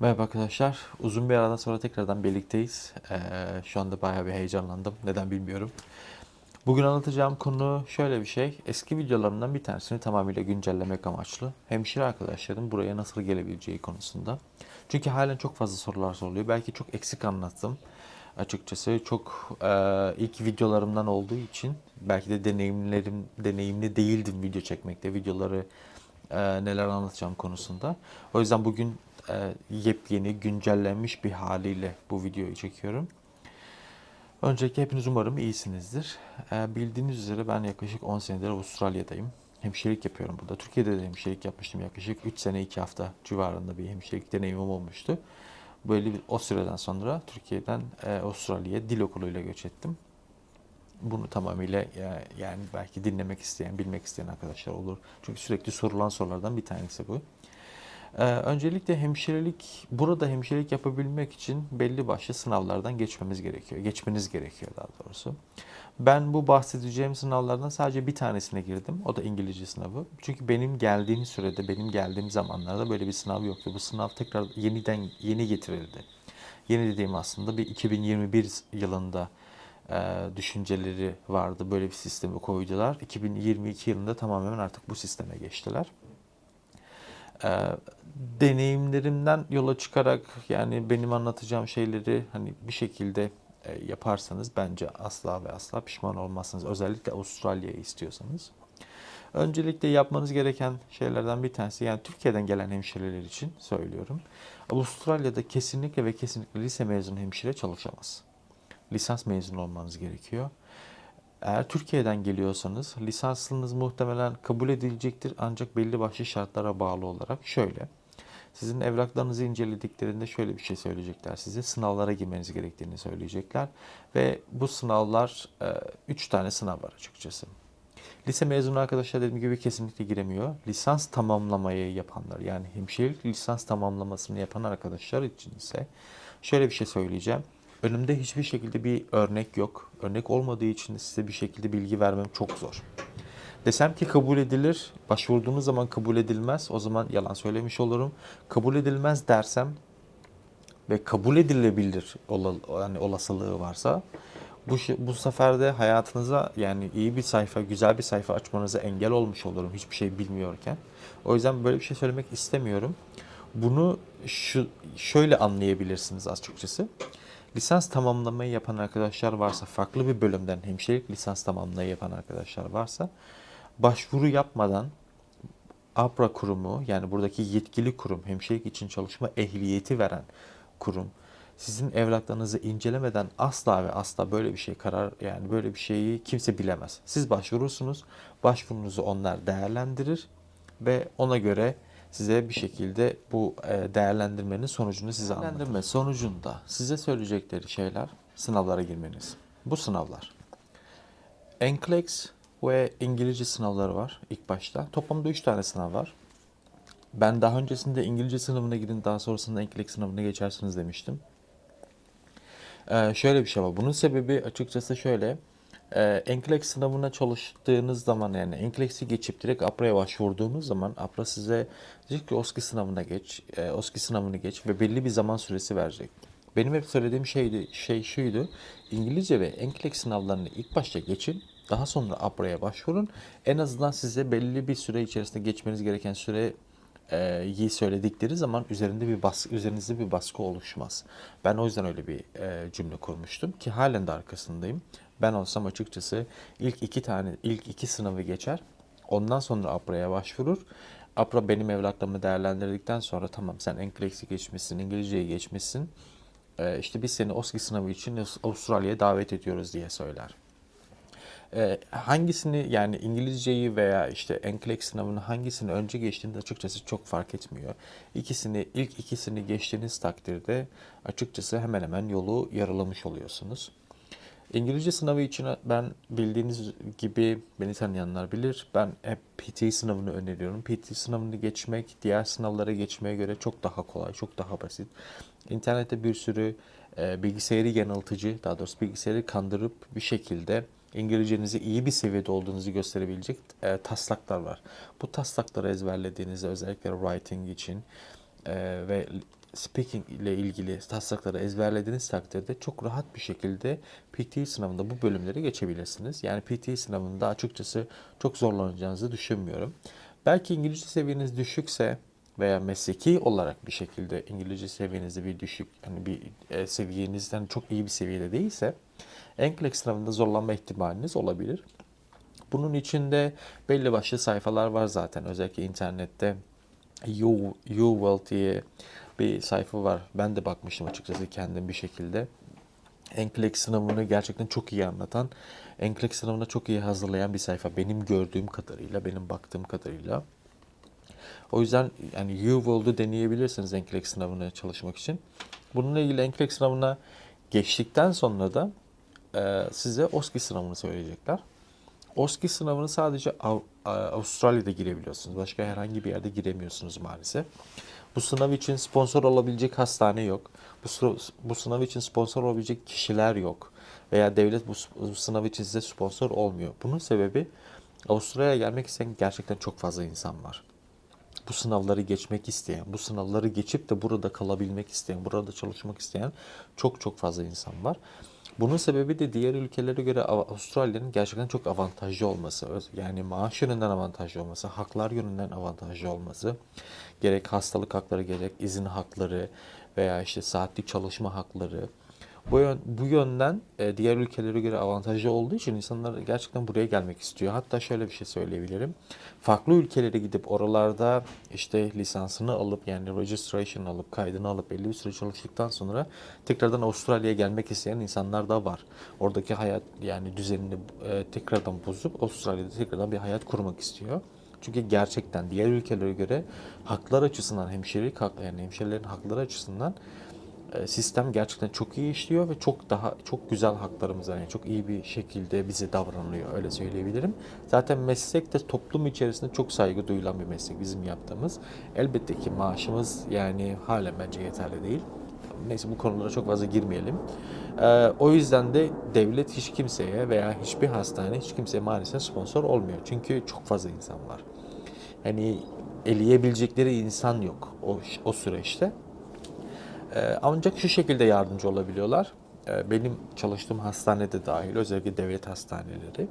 Merhaba arkadaşlar. Uzun bir aradan sonra tekrardan birlikteyiz. Ee, şu anda bayağı bir heyecanlandım. Neden bilmiyorum. Bugün anlatacağım konu şöyle bir şey. Eski videolarımdan bir tanesini tamamıyla güncellemek amaçlı. Hemşire arkadaşlarım buraya nasıl gelebileceği konusunda. Çünkü halen çok fazla sorular soruluyor. Belki çok eksik anlattım. Açıkçası çok e, ilk videolarımdan olduğu için belki de deneyimlerim deneyimli değildim video çekmekte. Videoları e, neler anlatacağım konusunda. O yüzden bugün e, yepyeni, güncellenmiş bir haliyle bu videoyu çekiyorum. Öncelikle hepiniz umarım iyisinizdir. E, bildiğiniz üzere ben yaklaşık 10 senedir Avustralya'dayım. Hemşirelik yapıyorum burada. Türkiye'de de hemşirelik yapmıştım. Yaklaşık 3 sene 2 hafta civarında bir hemşirelik deneyimim olmuştu. Böyle bir, o süreden sonra Türkiye'den e, Avustralya'ya dil okuluyla göç ettim. Bunu tamamıyla e, yani belki dinlemek isteyen, bilmek isteyen arkadaşlar olur. Çünkü sürekli sorulan sorulardan bir tanesi bu. Ee, öncelikle hemşirelik, burada hemşirelik yapabilmek için belli başlı sınavlardan geçmemiz gerekiyor. Geçmeniz gerekiyor daha doğrusu. Ben bu bahsedeceğim sınavlardan sadece bir tanesine girdim. O da İngilizce sınavı. Çünkü benim geldiğim sürede, benim geldiğim zamanlarda böyle bir sınav yoktu. Bu sınav tekrar yeniden yeni getirildi. Yeni dediğim aslında bir 2021 yılında e, düşünceleri vardı. Böyle bir sistemi koydular. 2022 yılında tamamen artık bu sisteme geçtiler. E, deneyimlerimden yola çıkarak yani benim anlatacağım şeyleri hani bir şekilde e, yaparsanız bence asla ve asla pişman olmazsınız. Özellikle Avustralya'yı istiyorsanız. Öncelikle yapmanız gereken şeylerden bir tanesi yani Türkiye'den gelen hemşireler için söylüyorum. Avustralya'da kesinlikle ve kesinlikle lise mezunu hemşire çalışamaz. Lisans mezunu olmanız gerekiyor. Eğer Türkiye'den geliyorsanız lisansınız muhtemelen kabul edilecektir ancak belli başlı şartlara bağlı olarak şöyle. Sizin evraklarınızı incelediklerinde şöyle bir şey söyleyecekler size. Sınavlara girmeniz gerektiğini söyleyecekler. Ve bu sınavlar 3 tane sınav var açıkçası. Lise mezunu arkadaşlar dediğim gibi kesinlikle giremiyor. Lisans tamamlamayı yapanlar yani hemşirelik lisans tamamlamasını yapan arkadaşlar için ise şöyle bir şey söyleyeceğim. Önümde hiçbir şekilde bir örnek yok. Örnek olmadığı için size bir şekilde bilgi vermem çok zor. Desem ki kabul edilir, başvurduğunuz zaman kabul edilmez, o zaman yalan söylemiş olurum. Kabul edilmez dersem ve kabul edilebilir yani olasılığı varsa bu bu sefer de hayatınıza yani iyi bir sayfa, güzel bir sayfa açmanıza engel olmuş olurum hiçbir şey bilmiyorken. O yüzden böyle bir şey söylemek istemiyorum. Bunu şu şöyle anlayabilirsiniz açıkçası. Lisans tamamlamayı yapan arkadaşlar varsa, farklı bir bölümden hemşirelik lisans tamamlamayı yapan arkadaşlar varsa başvuru yapmadan APRA kurumu yani buradaki yetkili kurum, hemşirelik için çalışma ehliyeti veren kurum sizin evraklarınızı incelemeden asla ve asla böyle bir şey karar yani böyle bir şeyi kimse bilemez. Siz başvurursunuz, başvurunuzu onlar değerlendirir ve ona göre size bir şekilde bu e, değerlendirmenin sonucunu size anlatır. Değerlendirme sonucunda size söyleyecekleri şeyler sınavlara girmeniz. Bu sınavlar. NCLEX ve İngilizce sınavları var ilk başta. Toplamda 3 tane sınav var. Ben daha öncesinde İngilizce sınavına gidin daha sonrasında NCLEX sınavına geçersiniz demiştim. Ee, şöyle bir şey var. Bunun sebebi açıkçası şöyle. Ee, NCLEX sınavına çalıştığınız zaman yani NCLEX'i geçip direkt APRA'ya başvurduğunuz zaman APRA size diyecek ki OSCE sınavına geç, e, OSCE sınavını geç ve belli bir zaman süresi verecek. Benim hep söylediğim şeydi, şey şuydu. İngilizce ve NCLEX sınavlarını ilk başta geçin. Daha sonra APRA'ya başvurun. En azından size belli bir süre içerisinde geçmeniz gereken süre iyi söyledikleri zaman üzerinde bir baskı, üzerinizde bir baskı oluşmaz. Ben o yüzden öyle bir e, cümle kurmuştum ki halen de arkasındayım. Ben olsam açıkçası ilk iki tane, ilk iki sınavı geçer. Ondan sonra APRA'ya başvurur. APRA benim evraklarımı değerlendirdikten sonra tamam sen NCLEX'i geçmişsin, İngilizceyi geçmişsin. E, işte biz seni OSCE sınavı için Avustralya'ya davet ediyoruz diye söyler. Ee, hangisini yani İngilizceyi veya işte NCLEX sınavını hangisini önce geçtiğinde açıkçası çok fark etmiyor. İkisini ilk ikisini geçtiğiniz takdirde açıkçası hemen hemen yolu yarılamış oluyorsunuz. İngilizce sınavı için ben bildiğiniz gibi beni tanıyanlar bilir. Ben hep PT sınavını öneriyorum. PT sınavını geçmek diğer sınavlara geçmeye göre çok daha kolay, çok daha basit. İnternette bir sürü e, bilgisayarı yanıltıcı, daha doğrusu bilgisayarı kandırıp bir şekilde İngilizcenizi iyi bir seviyede olduğunuzu gösterebilecek e, taslaklar var. Bu taslakları ezberlediğinizde özellikle writing için e, ve speaking ile ilgili taslakları ezberlediğiniz takdirde çok rahat bir şekilde PTE sınavında bu bölümleri geçebilirsiniz. Yani PTE sınavında açıkçası çok zorlanacağınızı düşünmüyorum. Belki İngilizce seviyeniz düşükse veya mesleki olarak bir şekilde İngilizce seviyenizde bir düşük, yani bir e, seviyenizden çok iyi bir seviyede değilse NCLEX sınavında zorlanma ihtimaliniz olabilir. Bunun içinde belli başlı sayfalar var zaten. Özellikle internette You, you diye bir sayfa var. Ben de bakmıştım açıkçası kendim bir şekilde. NCLEX sınavını gerçekten çok iyi anlatan, NCLEX sınavına çok iyi hazırlayan bir sayfa. Benim gördüğüm kadarıyla, benim baktığım kadarıyla. O yüzden yani U-World'u deneyebilirsiniz NCLEX sınavına çalışmak için. Bununla ilgili NCLEX sınavına geçtikten sonra da size OSCE sınavını söyleyecekler. OSCE sınavını sadece Av- A- Avustralya'da girebiliyorsunuz. Başka herhangi bir yerde giremiyorsunuz maalesef. Bu sınav için sponsor olabilecek hastane yok. Bu, bu sınav için sponsor olabilecek kişiler yok. Veya devlet bu, bu sınav için size sponsor olmuyor. Bunun sebebi Avustralya'ya gelmek isteyen gerçekten çok fazla insan var bu sınavları geçmek isteyen, bu sınavları geçip de burada kalabilmek isteyen, burada çalışmak isteyen çok çok fazla insan var. Bunun sebebi de diğer ülkelere göre Av- Avustralya'nın gerçekten çok avantajlı olması. Yani maaş yönünden avantajlı olması, haklar yönünden avantajlı olması. Gerek hastalık hakları, gerek izin hakları veya işte saatlik çalışma hakları. Bu, yön, bu yönden e, diğer ülkelere göre avantajlı olduğu için insanlar gerçekten buraya gelmek istiyor. Hatta şöyle bir şey söyleyebilirim. Farklı ülkelere gidip oralarda işte lisansını alıp yani registration alıp kaydını alıp belli bir süre çalıştıktan sonra tekrardan Avustralya'ya gelmek isteyen insanlar da var. Oradaki hayat yani düzenini e, tekrardan bozup Avustralya'da tekrardan bir hayat kurmak istiyor. Çünkü gerçekten diğer ülkelere göre haklar açısından hemşirelik hak yani hemşirelerin hakları açısından sistem gerçekten çok iyi işliyor ve çok daha çok güzel haklarımız var. Yani çok iyi bir şekilde bize davranılıyor öyle söyleyebilirim. Zaten meslek de toplum içerisinde çok saygı duyulan bir meslek bizim yaptığımız. Elbette ki maaşımız yani halen bence yeterli değil. Neyse bu konulara çok fazla girmeyelim. Ee, o yüzden de devlet hiç kimseye veya hiçbir hastane hiç kimseye maalesef sponsor olmuyor. Çünkü çok fazla insan var. Hani eleyebilecekleri insan yok o, o süreçte. Ee, ancak şu şekilde yardımcı olabiliyorlar. Ee, benim çalıştığım hastanede dahil özellikle devlet hastaneleri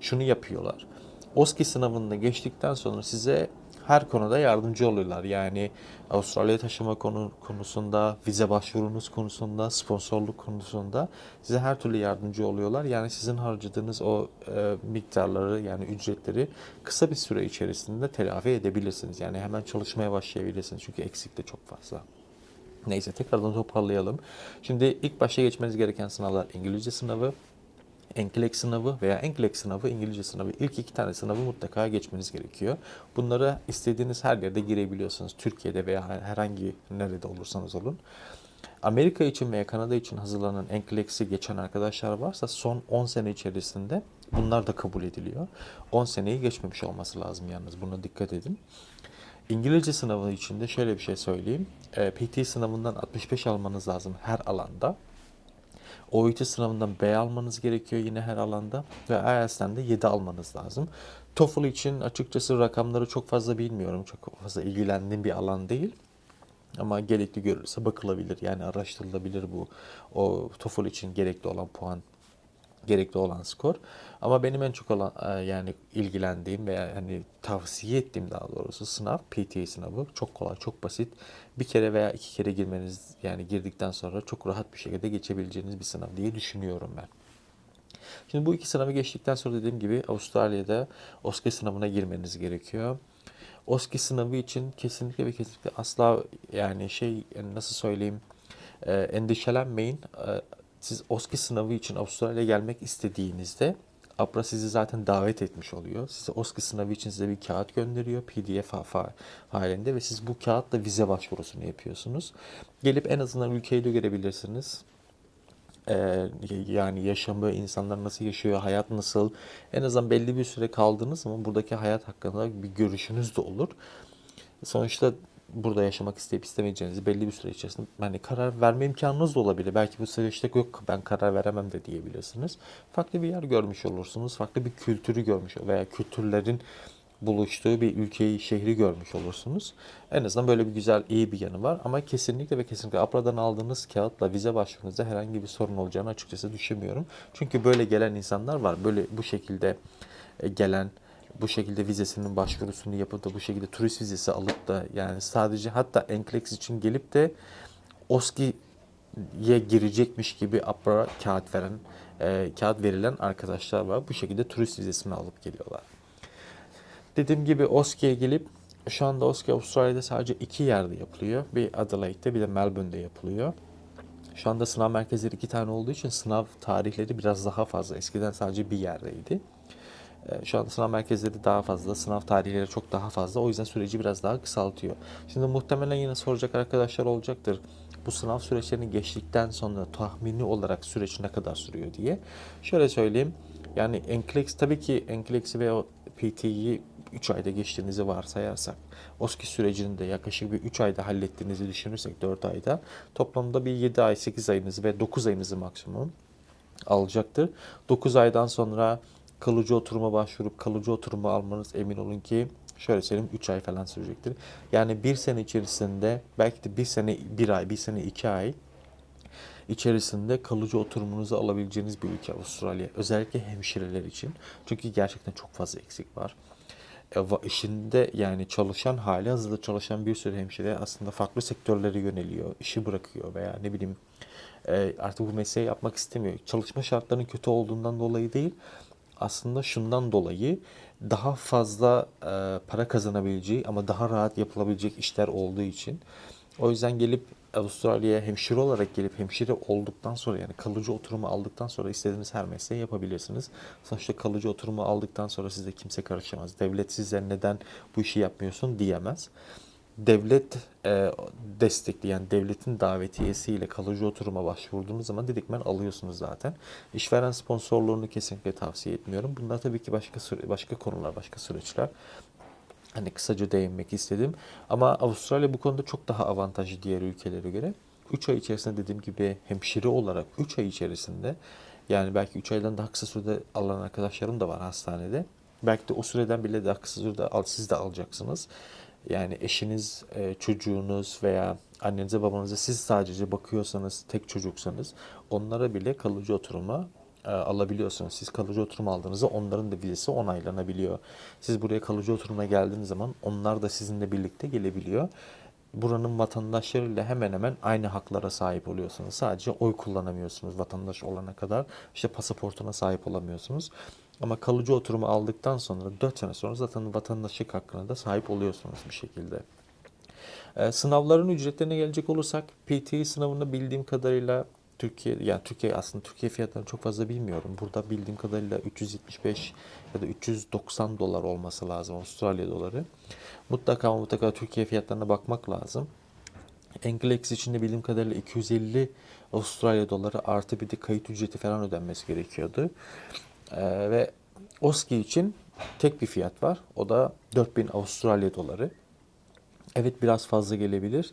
şunu yapıyorlar. OSCE sınavında geçtikten sonra size her konuda yardımcı oluyorlar. Yani Avustralya'ya taşıma konu, konusunda, vize başvurunuz konusunda, sponsorluk konusunda size her türlü yardımcı oluyorlar. Yani sizin harcadığınız o e, miktarları yani ücretleri kısa bir süre içerisinde telafi edebilirsiniz. Yani hemen çalışmaya başlayabilirsiniz. Çünkü eksik de çok fazla. Neyse tekrardan toparlayalım. Şimdi ilk başta geçmeniz gereken sınavlar İngilizce sınavı, NCLEX sınavı veya NCLEX sınavı, İngilizce sınavı. İlk iki tane sınavı mutlaka geçmeniz gerekiyor. Bunları istediğiniz her yerde girebiliyorsunuz. Türkiye'de veya herhangi nerede olursanız olun. Amerika için veya Kanada için hazırlanan NCLEX'i geçen arkadaşlar varsa son 10 sene içerisinde bunlar da kabul ediliyor. 10 seneyi geçmemiş olması lazım yalnız. Buna dikkat edin. İngilizce sınavı için de şöyle bir şey söyleyeyim. E, PT sınavından 65 almanız lazım her alanda. OET sınavından B almanız gerekiyor yine her alanda ve IELTS'ten de 7 almanız lazım. TOEFL için açıkçası rakamları çok fazla bilmiyorum. Çok fazla ilgilendiğim bir alan değil. Ama gerekli görülürse bakılabilir. Yani araştırılabilir bu o TOEFL için gerekli olan puan gerekli olan skor. Ama benim en çok olan e, yani ilgilendiğim veya hani tavsiye ettiğim daha doğrusu sınav PTA sınavı. Çok kolay, çok basit. Bir kere veya iki kere girmeniz yani girdikten sonra çok rahat bir şekilde geçebileceğiniz bir sınav diye düşünüyorum ben. Şimdi bu iki sınavı geçtikten sonra dediğim gibi Avustralya'da OSCE sınavına girmeniz gerekiyor. OSCE sınavı için kesinlikle ve kesinlikle asla yani şey nasıl söyleyeyim e, endişelenmeyin. Siz OSCE sınavı için Avustralya'ya gelmek istediğinizde APRA sizi zaten davet etmiş oluyor. Size OSCE sınavı için size bir kağıt gönderiyor PDF halinde ve siz bu kağıtla vize başvurusunu yapıyorsunuz. Gelip en azından ülkeyi de görebilirsiniz. Ee, yani yaşamı, insanlar nasıl yaşıyor, hayat nasıl. En azından belli bir süre kaldığınız zaman buradaki hayat hakkında bir görüşünüz de olur. Sonuçta burada yaşamak isteyip istemeyeceğinizi belli bir süre içerisinde hani karar verme imkanınız da olabilir. Belki bu süreçte yok ben karar veremem de diyebilirsiniz. Farklı bir yer görmüş olursunuz. Farklı bir kültürü görmüş veya kültürlerin buluştuğu bir ülkeyi, şehri görmüş olursunuz. En azından böyle bir güzel, iyi bir yanı var. Ama kesinlikle ve kesinlikle APRA'dan aldığınız kağıtla vize başvurunuzda herhangi bir sorun olacağını açıkçası düşünmüyorum. Çünkü böyle gelen insanlar var. Böyle bu şekilde e, gelen bu şekilde vizesinin başvurusunu yapıp da bu şekilde turist vizesi alıp da yani sadece hatta Enklex için gelip de OSKİ'ye girecekmiş gibi APRA kağıt veren, e, kağıt verilen arkadaşlar var. Bu şekilde turist vizesini alıp geliyorlar. Dediğim gibi OSKİ'ye gelip şu anda OSKİ Avustralya'da sadece iki yerde yapılıyor. Bir Adelaide'de bir de Melbourne'de yapılıyor. Şu anda sınav merkezleri iki tane olduğu için sınav tarihleri biraz daha fazla. Eskiden sadece bir yerdeydi. Ee, Şu anda sınav merkezleri daha fazla, sınav tarihleri çok daha fazla. O yüzden süreci biraz daha kısaltıyor. Şimdi muhtemelen yine soracak arkadaşlar olacaktır. Bu sınav süreçlerini geçtikten sonra tahmini olarak süreç ne kadar sürüyor diye. Şöyle söyleyeyim. Yani Enklex tabii ki Enklex'i ve PT'yi 3 ayda geçtiğinizi varsayarsak, OSKİ sürecini de yaklaşık bir 3 ayda hallettiğinizi düşünürsek 4 ayda toplamda bir 7 ay, 8 ayınızı ve 9 ayınızı maksimum alacaktır. 9 aydan sonra kalıcı oturuma başvurup kalıcı oturumu almanız emin olun ki şöyle söyleyeyim 3 ay falan sürecektir. Yani bir sene içerisinde belki de bir sene bir ay, bir sene iki ay içerisinde kalıcı oturumunuzu alabileceğiniz bir ülke Avustralya. Özellikle hemşireler için. Çünkü gerçekten çok fazla eksik var. E, işinde yani çalışan hali hazırda çalışan bir sürü hemşire aslında farklı sektörlere yöneliyor, işi bırakıyor veya ne bileyim e, artık bu mesleği yapmak istemiyor. Çalışma şartlarının kötü olduğundan dolayı değil, aslında şundan dolayı daha fazla e, para kazanabileceği ama daha rahat yapılabilecek işler olduğu için. O yüzden gelip Avustralya'ya hemşire olarak gelip hemşire olduktan sonra yani kalıcı oturumu aldıktan sonra istediğiniz her mesleği yapabilirsiniz. Sonuçta kalıcı oturumu aldıktan sonra size kimse karışamaz. Devlet size neden bu işi yapmıyorsun diyemez. Devlet e, destekli yani devletin davetiyesiyle kalıcı oturuma başvurduğunuz zaman dedikmen alıyorsunuz zaten. İşveren sponsorluğunu kesinlikle tavsiye etmiyorum. Bunlar tabii ki başka başka konular, başka süreçler. Hani kısaca değinmek istedim. Ama Avustralya bu konuda çok daha avantajlı diğer ülkelere göre. 3 ay içerisinde dediğim gibi hemşire olarak 3 ay içerisinde yani belki 3 aydan daha kısa sürede alan arkadaşlarım da var hastanede. Belki de o süreden bile daha kısa sürede al, siz de alacaksınız. Yani eşiniz, e, çocuğunuz veya annenize babanıza siz sadece bakıyorsanız, tek çocuksanız onlara bile kalıcı oturuma e, alabiliyorsunuz. Siz kalıcı oturum aldığınızda onların da vizesi onaylanabiliyor. Siz buraya kalıcı oturuma geldiğiniz zaman onlar da sizinle birlikte gelebiliyor. Buranın vatandaşlarıyla hemen hemen aynı haklara sahip oluyorsunuz. Sadece oy kullanamıyorsunuz vatandaş olana kadar. İşte pasaportuna sahip olamıyorsunuz. Ama kalıcı oturumu aldıktan sonra 4 sene sonra zaten vatandaşlık hakkına da sahip oluyorsunuz bir şekilde. Ee, sınavların ücretlerine gelecek olursak PTE sınavında bildiğim kadarıyla Türkiye yani Türkiye aslında Türkiye fiyatlarını çok fazla bilmiyorum. Burada bildiğim kadarıyla 375 ya da 390 dolar olması lazım Avustralya doları. Mutlaka mutlaka Türkiye fiyatlarına bakmak lazım. Enklex için de bildiğim kadarıyla 250 Avustralya doları artı bir de kayıt ücreti falan ödenmesi gerekiyordu. Ee, ve OSKİ için tek bir fiyat var. O da 4000 Avustralya doları. Evet biraz fazla gelebilir.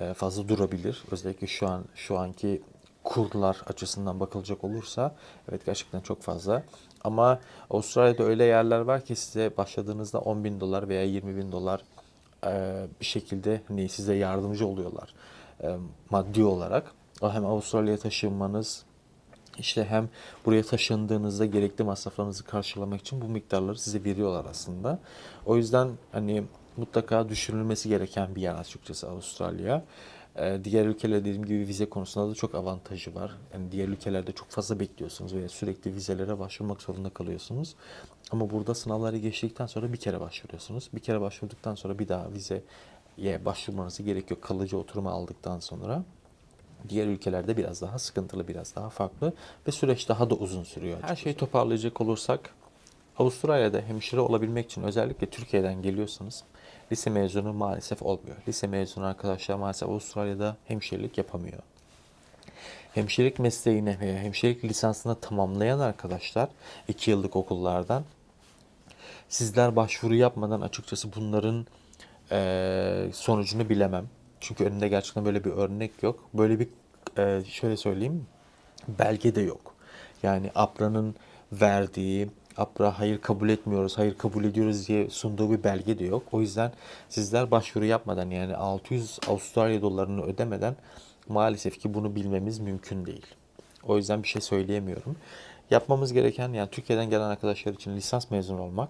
Ee, fazla durabilir. Özellikle şu an şu anki kurlar açısından bakılacak olursa evet gerçekten çok fazla. Ama Avustralya'da öyle yerler var ki size başladığınızda 10 bin dolar veya 20 bin dolar e, bir şekilde hani size yardımcı oluyorlar e, maddi olarak. Hem Avustralya'ya taşınmanız işte hem buraya taşındığınızda gerekli masraflarınızı karşılamak için bu miktarları size veriyorlar aslında. O yüzden hani mutlaka düşünülmesi gereken bir yer açıkçası Avustralya. Ee, diğer ülkeler dediğim gibi vize konusunda da çok avantajı var. Yani diğer ülkelerde çok fazla bekliyorsunuz veya sürekli vizelere başvurmak zorunda kalıyorsunuz. Ama burada sınavları geçtikten sonra bir kere başvuruyorsunuz. Bir kere başvurduktan sonra bir daha vizeye başvurmanız gerekiyor kalıcı oturuma aldıktan sonra. Diğer ülkelerde biraz daha sıkıntılı, biraz daha farklı ve süreç daha da uzun sürüyor. Her şeyi toparlayacak olursak Avustralya'da hemşire olabilmek için özellikle Türkiye'den geliyorsanız lise mezunu maalesef olmuyor. Lise mezunu arkadaşlar maalesef Avustralya'da hemşirelik yapamıyor. Hemşirelik mesleğine veya hemşirelik lisansını tamamlayan arkadaşlar 2 yıllık okullardan sizler başvuru yapmadan açıkçası bunların sonucunu bilemem. Çünkü önümde gerçekten böyle bir örnek yok. Böyle bir eee, şöyle söyleyeyim belge de yok. Yani APRA'nın verdiği APRA hayır kabul etmiyoruz, hayır kabul ediyoruz diye sunduğu bir belge de yok. O yüzden sizler başvuru yapmadan yani 600 Avustralya dolarını ödemeden maalesef ki bunu bilmemiz mümkün değil. O yüzden bir şey söyleyemiyorum. Yapmamız gereken yani Türkiye'den gelen arkadaşlar için lisans mezunu olmak,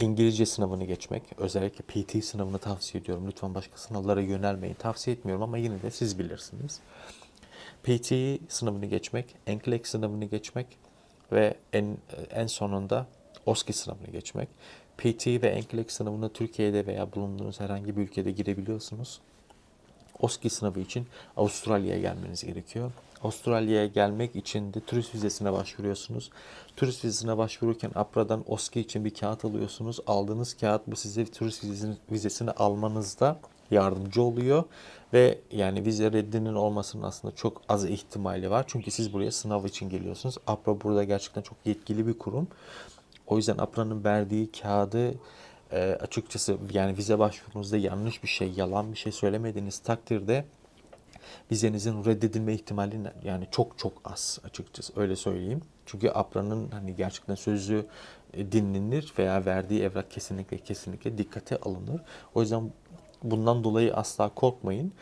İngilizce sınavını geçmek, özellikle PT sınavını tavsiye ediyorum. Lütfen başka sınavlara yönelmeyin. Tavsiye etmiyorum ama yine de siz bilirsiniz. PT sınavını geçmek, NCLEX sınavını geçmek ve en en sonunda OSCE sınavını geçmek. PT ve NCLEX sınavına Türkiye'de veya bulunduğunuz herhangi bir ülkede girebiliyorsunuz. OSCE sınavı için Avustralya'ya gelmeniz gerekiyor. Avustralya'ya gelmek için de turist vizesine başvuruyorsunuz. Turist vizesine başvururken APRA'dan OSCE için bir kağıt alıyorsunuz. Aldığınız kağıt bu size turist vizesini, vizesini almanızda yardımcı oluyor. Ve yani vize reddinin olmasının aslında çok az ihtimali var. Çünkü siz buraya sınav için geliyorsunuz. APRA burada gerçekten çok yetkili bir kurum. O yüzden APRA'nın verdiği kağıdı e, açıkçası yani vize başvurunuzda yanlış bir şey, yalan bir şey söylemediğiniz takdirde vizenizin reddedilme ihtimali yani çok çok az açıkçası öyle söyleyeyim. Çünkü APRA'nın hani gerçekten sözü e, dinlenir veya verdiği evrak kesinlikle kesinlikle dikkate alınır. O yüzden bundan dolayı asla korkmayın.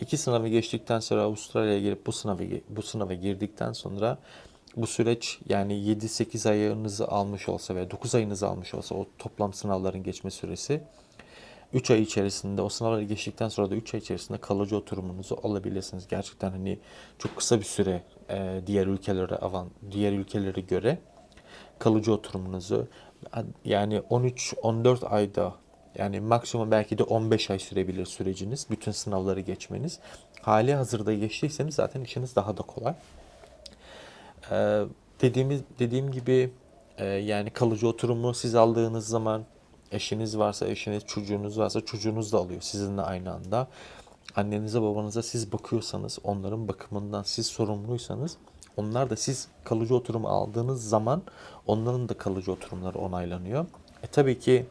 İki sınavı geçtikten sonra Avustralya'ya gelip bu sınavı bu sınava girdikten sonra bu süreç yani 7-8 ayınızı almış olsa ve 9 ayınızı almış olsa o toplam sınavların geçme süresi 3 ay içerisinde o sınavları geçtikten sonra da 3 ay içerisinde kalıcı oturumunuzu alabilirsiniz. Gerçekten hani çok kısa bir süre e, diğer ülkelere avan diğer ülkelere göre kalıcı oturumunuzu yani 13-14 ayda yani maksimum belki de 15 ay sürebilir süreciniz. Bütün sınavları geçmeniz. Hali hazırda geçtiyseniz zaten işiniz daha da kolay. Ee, dediğimiz dediğim gibi e, yani kalıcı oturumu siz aldığınız zaman eşiniz varsa eşiniz, çocuğunuz varsa çocuğunuz da alıyor sizinle aynı anda. Annenize babanıza siz bakıyorsanız, onların bakımından siz sorumluysanız onlar da siz kalıcı oturum aldığınız zaman onların da kalıcı oturumları onaylanıyor. E tabii ki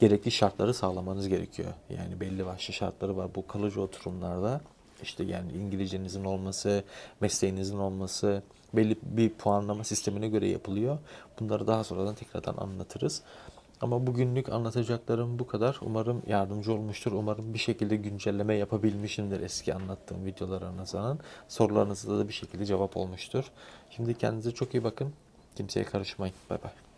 gerekli şartları sağlamanız gerekiyor. Yani belli başlı şartları var bu kalıcı oturumlarda. İşte yani İngilizcenizin olması, mesleğinizin olması belli bir puanlama sistemine göre yapılıyor. Bunları daha sonradan tekrardan anlatırız. Ama bugünlük anlatacaklarım bu kadar. Umarım yardımcı olmuştur. Umarım bir şekilde güncelleme yapabilmişimdir eski anlattığım videolara nazaran. Sorularınıza da bir şekilde cevap olmuştur. Şimdi kendinize çok iyi bakın. Kimseye karışmayın. Bay bay.